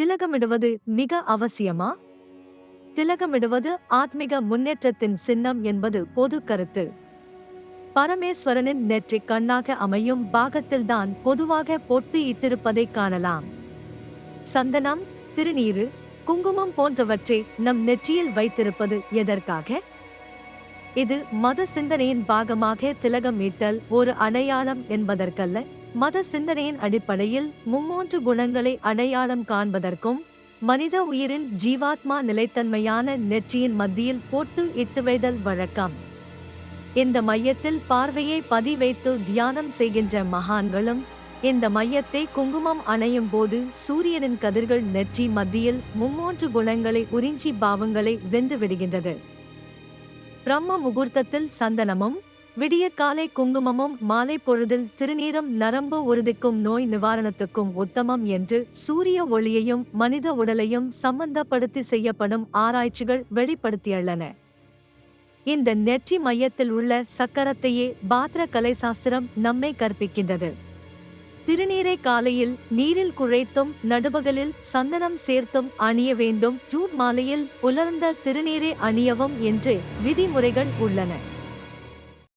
திலகமிடுவது மிக அவசியமா? திலகமிடுவது ஆத்மிக முன்னேற்றத்தின் சின்னம் என்பது பொது கருத்து. பரமேஸ்வரனின் நெற்றிக் கண்ணாக அமையும் பாகத்தில்தான் பொதுவாக பொட்டு இட்டிருப்பதை காணலாம். சந்தனம் திருநீரு குங்குமம் போன்றவற்றை நம் நெற்றியில் வைத்திருப்பது எதற்காக? இது மத சிந்தனையின் பாகமாக திலகம் ஈட்டல் ஒரு அடையாளம் என்பதற்கல்ல. மத சிந்தனையின் அடிப்படையில் மும்மூன்று குணங்களை அடையாளம் காண்பதற்கும் மனித உயிரின் ஜீவாத்மா நிலைத்தன்மையான நெற்றியின் மத்தியில் போட்டு இட்டு வைதல் வழக்கம். இந்த மையத்தில் பார்வையை பதிவைத்து தியானம் செய்கின்ற மகான்களும் இந்த மையத்தை குங்குமம் அணையும் போது சூரியனின் கதிர்கள் நெற்றி மத்தியில் மும்மூன்று குணங்களை உறிஞ்சி பாவங்களை வெந்து விடுகின்றது. பிரம்ம முகூர்த்தத்தில் சந்தனமும் விடியற்காலை குங்குமமும் மாலை பொழுதில் திருநீரம் நரம்பு உறுதிக்கும் நோய் நிவாரணத்துக்கும் உத்தமம் என்று சூரிய ஒளியையும் மனித உடலையும் சம்பந்தப்படுத்தி செய்யப்படும் ஆராய்ச்சிகள் வெளிப்படுத்தியுள்ளன. இந்த நெற்றி மையத்தில் உள்ள சக்கரத்தையே பாத்திர கலை சாஸ்திரம் நம்மை கற்பிக்கின்றது. திருநீரை காலையில் நீரில் குழைத்தும் நடுபகலில் சந்தனம் சேர்த்தும் அணிய வேண்டும். ஜூட் மாலையில் உலர்ந்த திருநீரை அணியவும் என்று விதிமுறைகள் உள்ளன.